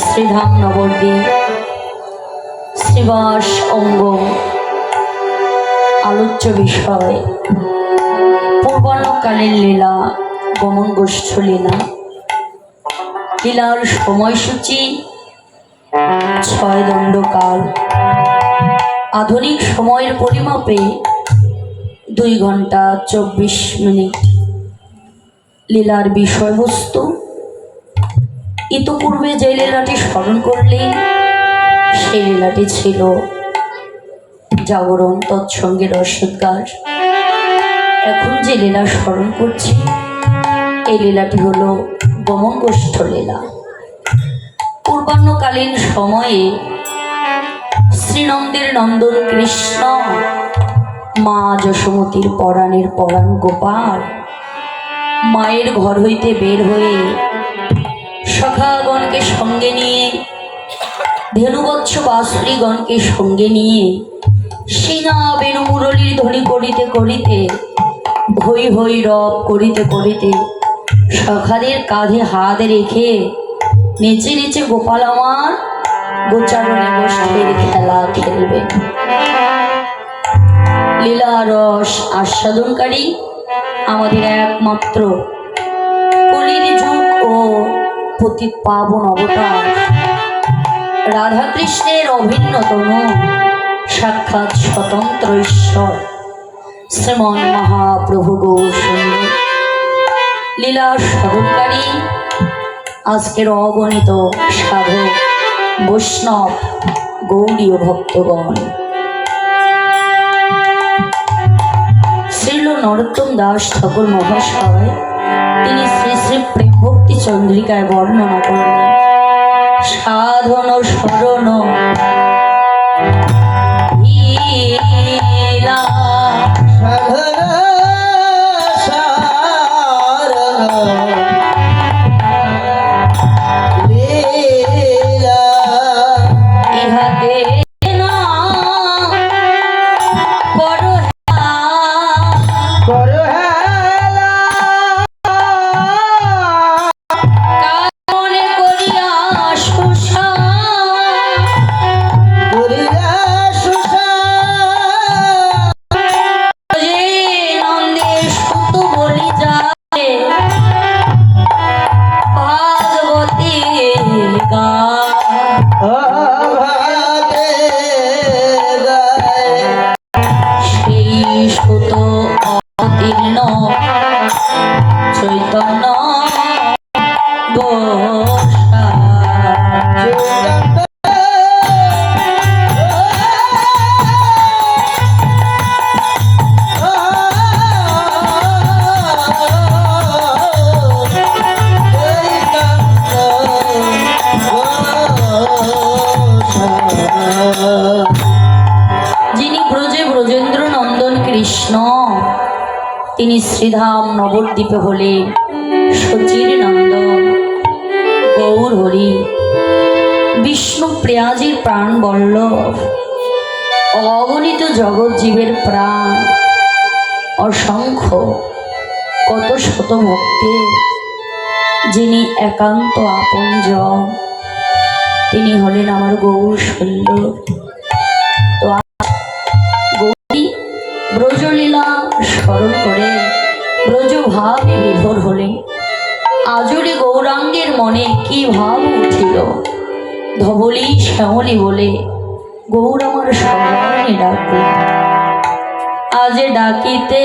শ্রীধাম নবদ্বীপ শ্রীবাস অঙ্গ, আলোচ্য বিষয় পূর্বাহ্নকালীন লীলা গমন গোষ্ঠ লীলা লীলার সময়সূচি, ছয় দণ্ডকাল। আধুনিক সময়ের পরিমাপে দুই ঘণ্টা চব্বিশ মিনিট। লীলার বিষয়বস্তু ইতপূর্বে যে লীলাটি স্মরণ করলেন সেই লীলাটি ছিল জাগরণ তৎসঙ্গে রসোদ্গার। এখন যে লীলা স্মরণ করছি, এই লীলাটি হলো গমন লীলা। পূর্বাহ্নকালীন সময়ে শ্রীনন্দের নন্দন কৃষ্ণ, মা যশোমতীর পরাণের পরাণ গোপাল, মায়ের ঘর হইতে বের হয়ে সখাগণকে সঙ্গে নিয়ে ধেনুবৎস বাসুরীগণকে সঙ্গে নিয়ে, সিনা বেণু মুরলীর ধ্বনি করিতে করিতে হই হই রব করিতে করিতে, সখাদের কাঁধে হাত রেখে নিচে নিচে গোপাল আমার গোচারণে গোষ্ঠীর খেলা খেলবে। লীলা রস আস্বাদনকারী আমাদের একমাত্র কলির যুগ ও পতি পাবন অবতার। রাধাকৃষ্ণের অভিন্নতম সাক্ষাৎ স্বতন্ত্র ঈশ্বর, শ্রীমন মহাপ্রভু গৌসুন্দর লীলা স্মরণকারী আজকের অগণিত সাধক বৈষ্ণব গৌরীয় ভক্তগণ। শ্রীল নরোত্তম দাস ঠাকুর মহাশয়, তিনি শ্রী শ্রী প্রেম চন্দ্রিকায় বর্ণনা করলেন সাধন স্মরণ। শ্রীধাম নবদ্বীপে হলেন সচির নন্দন গৌর হরি। বিষ্ণু প্রিয়াজির প্রাণ বল্লভ। অগণিত জগৎ জীবের প্রাণ। অসংখ্য কত শত ভক্তের যিনি একান্ত আপন আপনজন। তিনি হলেন আমার গৌর শৈল্য তো গৌরী ব্রজলীলা স্মরণ করে ব্রজ ভাবে বিভোর হলেন আজরে গৌরাঙ্গের মনে কি ভাব উঠিল? ধবলি শ্যামলি বলে, গৌর আমার সবাই ডাকে আজ ডাকিতে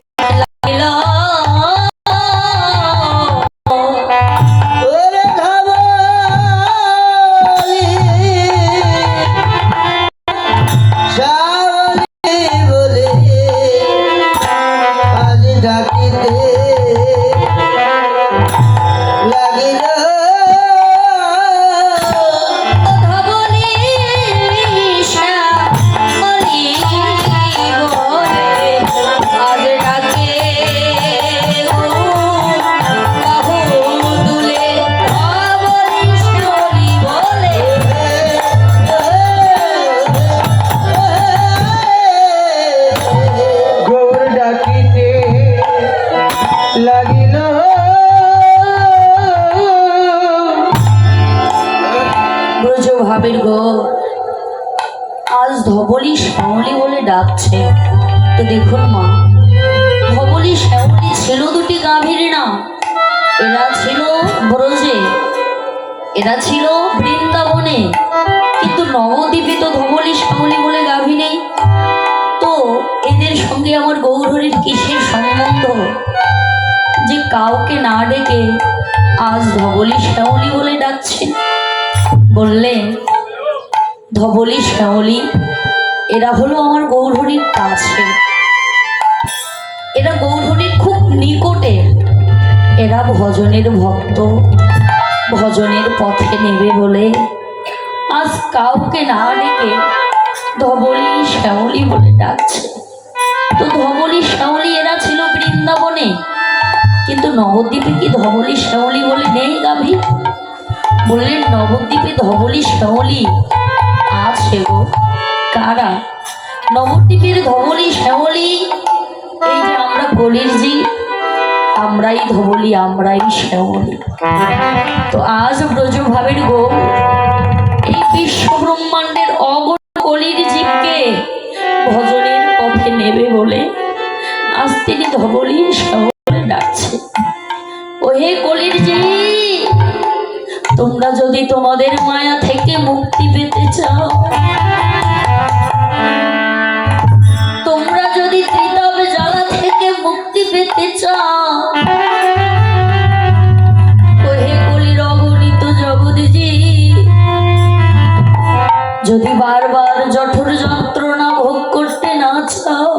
লাগিল। ভাবের গো, আজ ধবলি শ্যামলি বলে ডাকছে। তো দেখুন মা, ধবলি শ্যামলি ছিল দুটি গাভীর না, এরা ছিল ব্রজে, এরা ছিল বৃন্দাবনে। কিন্তু নবদ্বীপে তো ধবলি শ্যামলি বলে গাভী নেই। তো এদের সঙ্গে আমার গৌরহরির কিসের সম্বন্ধ? যে কাউকে না ডেকে আজ ধবলি শ্যামলি বলে ডাকছেন বললেন ধবলি শ্যামলি এরা হলো আমার গৌরহরির কাছে। এরা গৌরহরির খুব নিকটে। এরা ভজনের ভক্ত, ভজনের পথে নেবে বলে। আজ কাউকে না ডেকে ধবলি শ্যাওলি বলে ডাকছে। তো ধবলি শ্যাওলি এরা ছিল বৃন্দাবনে। কিন্তু নবদ্বীপে কি ধবলি শ্যামলি বলে নেই গাভী? বললেন, নবদ্বীপে ধবলি শ্যামলি? আছে গো, কারা? নবদ্বীপের ধবলি শ্যামলি? এই যে আমরা কলির জি, আমরাই ধবলি, আমরাই শ্যামলি। তো আজ ব্রজভাবের গো, এই বিশ্ব ব্রহ্মাণ্ডের অগণ কলির জীবকে ভজনের পথে নেবে বলে আজ তিনি ধবলি শ্যামলি। ডাকছে ওহে তোমরা যদি তোমাদের মায়া থেকে মুক্তি পেতে চাও, তোমরা যদি জ্বালা থেকে মুক্তি পেতে চাও যদি বারবার জঠর যন্ত্রণা ভোগ করতে না চাও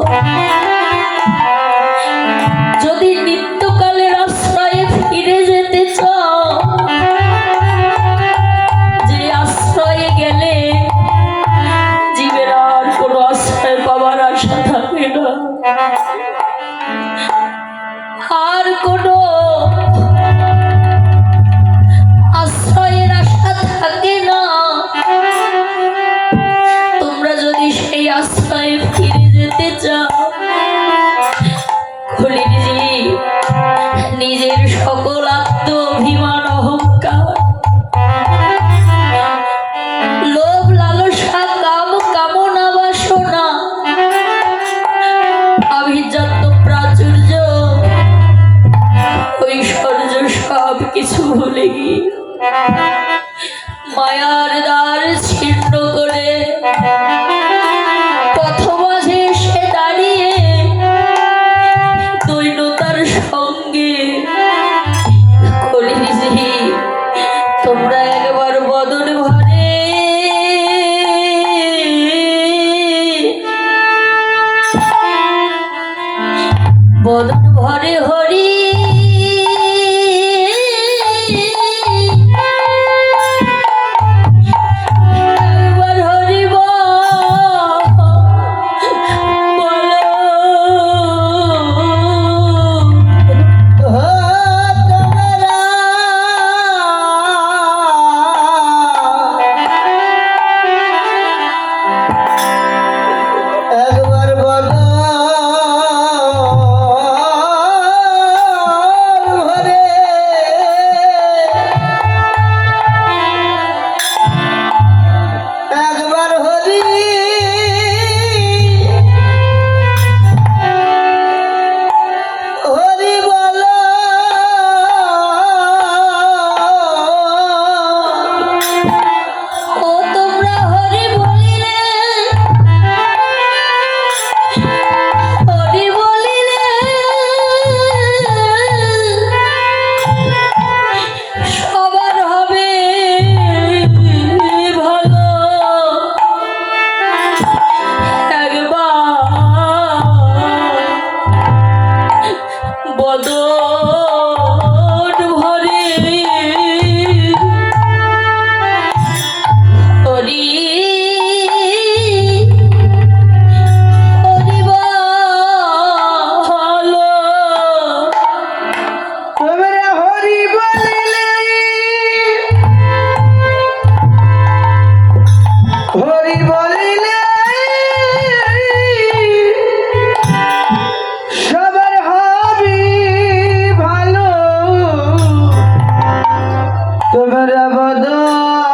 Ada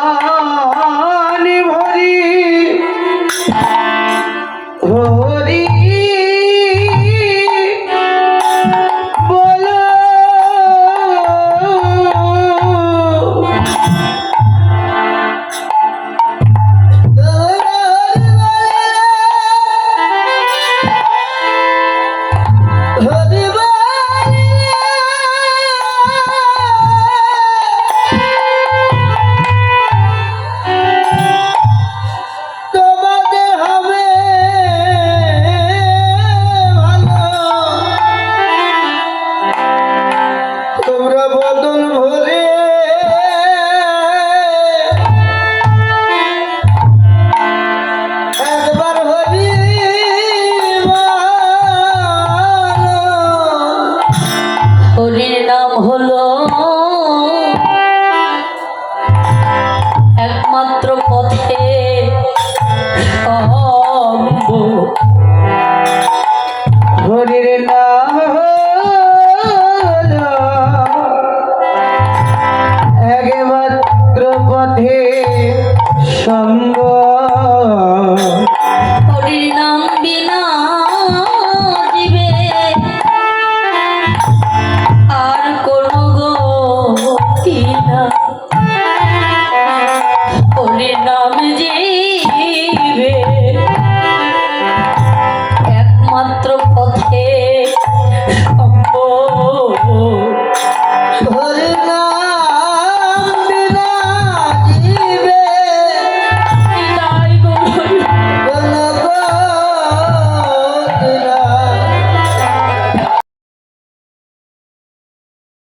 become